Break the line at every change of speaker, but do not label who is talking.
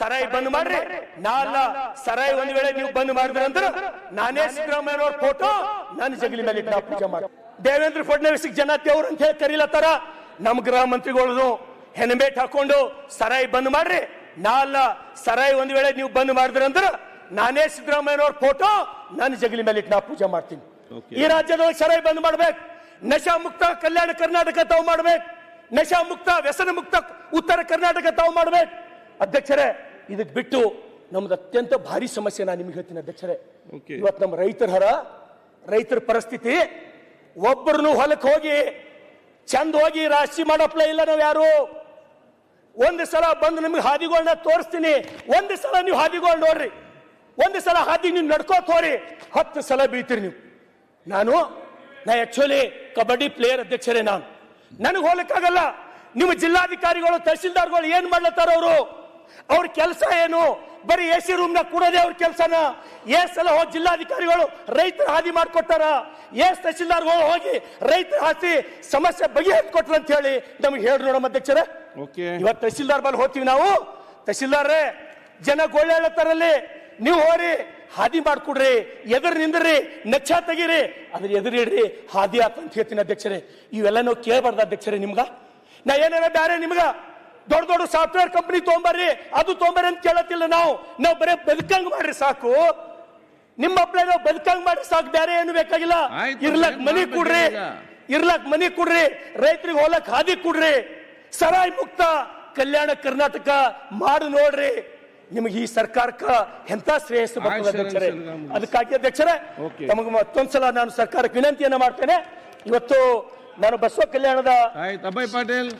ಸರಾಯಿ ಬಂದ್ ಮಾಡ್ರಿ. ನಾಲ್ ಸರಾಯಿ ಒಂದ್ ವೇಳೆ ನೀವು ಬಂದ್ ಮಾಡಿದ್ರಿ ಅಂದ್ರೆ ನಾನೇ ಸಿದ್ದರಾಮಯ್ಯನವ್ರ ಫೋಟೋ ನನ್ನ ಜಗಲಿ ಮೇಲೆ ಇಟ್ಟು ಪೂಜೆ ಮಾಡಿ. ದೇವೇಂದ್ರ ಫಡ್ನವೀಸ್ ಜನ ದೇವ್ರು ಅಂತ ಹೇಳಿ ಕರೀಲತ್ತಾರ ನಮ್ಮ ಗೃಹ ಮಂತ್ರಿಗಳು ಹೆನಬೇಟ್ ಹಾಕೊಂಡು ಸರಾಯಿ ಬಂದ್ ಮಾಡ್ರಿ. ನಾಲ್ ಸರಾಯಿ ಒಂದ್ ವೇಳೆ ನೀವು ಬಂದ್ ಮಾಡಿದ್ರಿ ಅಂದ್ರೆ ನಾನೇ ಸಿದ್ದರಾಮಯ್ಯನವ್ರ ಫೋಟೋ ನನ್ನ ಜಗಲಿ ಮೇಲೆ ಇಟ್ಟ ನಾ ಪೂಜೆ ಮಾಡ್ತೀನಿ. ಈ ರಾಜ್ಯದೊಳಗೆ ಸರಾಯಿ ಬಂದ್ ಮಾಡ್ಬೇಕು. ನಶಾ ಮುಕ್ತ ಕಲ್ಯಾಣ ಕರ್ನಾಟಕ ತಾವು ಮಾಡ್ಬೇಕು. ನಶಾ ಮುಕ್ತ ವ್ಯಸನ ಮುಕ್ತ ಉತ್ತರ ಕರ್ನಾಟಕ ತಾವು ಮಾಡ್ಬೇಕು. ಅಧ್ಯಕ್ಷರೇ ಇದಕ್ ಬಿಟ್ಟು ನಮ್ದು ಅತ್ಯಂತ ಭಾರಿ ಸಮಸ್ಯೆ ನಾನು ನಿಮ್ಗೆ ಹೇಳ್ತೀನಿ ಅಧ್ಯಕ್ಷರೇ. ಇವತ್ತು ನಮ್ಮ ರೈತರ ಹರ ರೈತರ ಪರಿಸ್ಥಿತಿ ಒಬ್ಬರನ್ನು ಹೊಲಕ್ಕೆ ಹೋಗಿ ಚಂದ ಹೋಗಿ ರಾಶಿ ಮಾಡಪ್ಲೆ ಇಲ್ಲ ನಾವು ಯಾರು? ಒಂದು ಸಲ ಬಂದು ನಿಮ್ಗೆ ಹಾದಿಗಳನ್ನ ತೋರಿಸ್ತೀನಿ. ಒಂದು ಸಲ ನೀವು ಹಾದಿಗಳು ನೋಡ್ರಿ. ಒಂದು ಸಲ ಹಾದಿ ನೀವು ನಡ್ಕೋ ತೋರಿ ಹತ್ತು ಸಲ ಬೀಳ್ತೀರಿ ನೀವು. ನಾನು ನಾ ಆಕ್ಚುಲಿ ಕಬಡ್ಡಿ ಪ್ಲೇಯರ್ ಅಧ್ಯಕ್ಷರೇ ನಾನು. ನನಗೆ ಹೋಗ್ಲಿಕ್ಕಾಗಲ್ಲ. ನಿಮ್ಮ ಜಿಲ್ಲಾಧಿಕಾರಿಗಳು ತಹಸೀಲ್ದಾರ್ಗಳು ಏನ್ ಮಾಡ್ಲತ್ತಾರ ಅವರು? ಅವ್ರ ಕೆಲಸ ಏನು? ಬರೀ ಎ ಸಿ ರೂಮ್ನಾಗ ಕೂಡೋದೇ ಅವ್ರ ಕೆಲಸನ? ಏ ಸಲ ಹೋಗಿ ಜಿಲ್ಲಾಧಿಕಾರಿಗಳು ರೈತರ ಹಾದಿ ಮಾಡ್ಕೊಟ್ಟಾರ? ಎಸ್ ತಹಸೀಲ್ದಾರ್ಗಳು ಹೋಗಿ ರೈತರ ಹಾಸಿ ಸಮಸ್ಯೆ ಬಗೆಹರಿಸ್ಕೊಟ್ರು ಅಂತ ಹೇಳಿ ನಮ್ಗೆ ಹೇಳಿ ನೋಡಮ್ಮ ಅಧ್ಯಕ್ಷರೇ.
ಓಕೆ.
ಇವತ್ತು ತಹಸೀಲ್ದಾರ್ ಬಲ್ಲಿ ಹೋಗ್ತೀವಿ ನಾವು. ತಹಸೀಲ್ದಾರ್ರೇ ಜನ ಗೋಳ್ಯಾಳತ್ತಾರಲ್ಲಿ ನೀವು ಹೋರಿ ಹಾದಿ ಮಾಡ್ಕೊಡ್ರಿ ಎದುರು ನಿಂದ್ರಿ ನೆಚ್ಚ ತೆಗೀರಿ ಅದ್ರ ಎದುರಿಡ್ರಿ ಹಾದಿ ಆತ ಅಂತ ಹೇಳ್ತೀನಿ ಅಧ್ಯಕ್ಷರೇ. ಇವೆಲ್ಲ ನಾವು ಕೇಳಬಾರ್ದು ಅಧ್ಯಕ್ಷರೇ ನಿಮ್ಗ. ನಾ ಏನಾರ ಬೇರೆ ನಿಮ್ಗ? ದೊಡ್ಡ ದೊಡ್ಡ ಸಾಫ್ಟ್ವೇರ್ ಕಂಪನಿ ತೊಗೊಂಬರ್ರಿ ಅದು ತೊಗೊಂಬರ್ರಿ ಅಂತ ಕೇಳತ್ತಿಲ್ಲ ನಾವು. ನಾವು ಬರೇ ಬದುಕಂಗ್ ಮಾಡ್ರಿ ಸಾಕು. ನಿಮ್ಮ ಅಪ್ಲೈ ನಾವು ಬದುಕಂಗ್ ಮಾಡ್ರಿ ಸಾಕು. ಬೇರೆ ಏನು ಬೇಕಾಗಿಲ್ಲ. ಇರ್ಲಕ್ ಮನಿ ಕೊಡ್ರಿ? ಇರ್ಲಕ್ ಮನಿ ಕೊಡ್ರಿ. ರೈತರಿಗೆ ಹೋಲಕ್ ಹಾದಿ ಕೊಡ್ರಿ. ಸರಾಯಿ ಮುಕ್ತ ಕಲ್ಯಾಣ ಕರ್ನಾಟಕ ಮಾಡು ನೋಡ್ರಿ. ನಿಮಗೆ ಈ ಸರ್ಕಾರಕ್ಕ ಎಂತ ಶ್ರೇಯಸ್ಸು ಬರ್ತದೆ ಅಧ್ಯಕ್ಷರೇ. ಅದಕ್ಕಾಗಿ ಅಧ್ಯಕ್ಷರೇ ತಮಗೆ ಮತ್ತೊಂದ್ಸಲ ನಾನು ಸರ್ಕಾರಕ್ಕೆ ವಿನಂತಿಯನ್ನ ಮಾಡ್ತೇನೆ. ಇವತ್ತು ನಾನು ಬಸವ ಕಲ್ಯಾಣದ
ಪಾಟೀಲ್